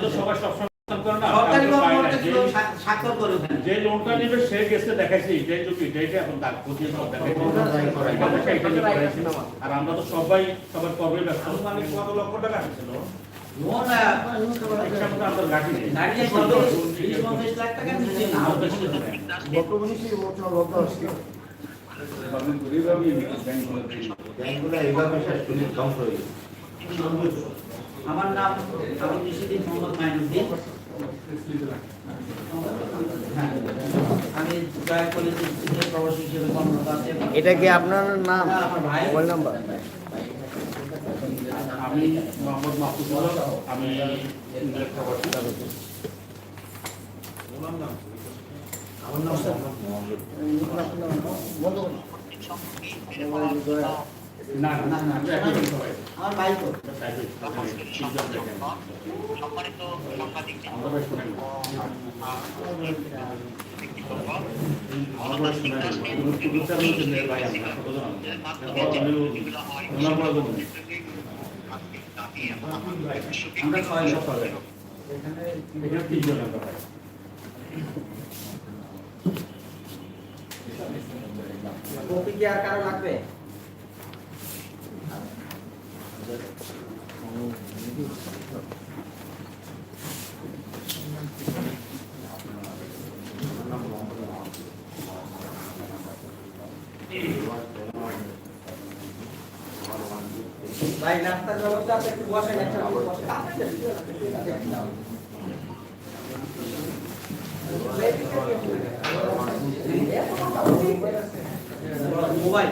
তো সবাই সবসময় ছিল, যে- স্বা- স্বাক্ষর করে ওখানে। যে লোনটা নেবে সে গেছে দেখাইছে এটাই যদি এটাই এখন তার বুঝিয়ে সব দেখাইছে। আর আমরা তো সবাই সবার কবে ব্যস্ত। আনুমানিক কত লক্ষ টাকা আসছিল লোন, আহ, হিসাব মতো আমাদের গাড়ি নেই। দাঁড়িয়ে পঞ্চাশ, বিশ, পঞ্চাশ লাখ টাকার নিচে না। আরও বেশি হতে পারে। ব্যাংকগুলো এইভাবে শেষ করে ধ্বংস হয়ে গেছে। আমার নাম আমি কৃষিদিন মোহাম্মদ মাইনুদ্দিন। আমি জয় প্রবাসী হিসেবে কর্মরত আছি। এটা কি আপনার নাম? আমার ভাই। Mobile number? আমি মোহাম্মদ মাহফুজ আমি আমার নাম মোহাম্মদ না না না আমরা একই রকম আমার ভাই তো আমরা। সম্মানিত? এখন ছয় লোক সবাই। এখানে তিনজন আমরা ভাই। কপি কি আর কারও লাগবে ভাই নাস্তার ব্যবস্থা আছে একটু বসেন একসাথে মোবাইল।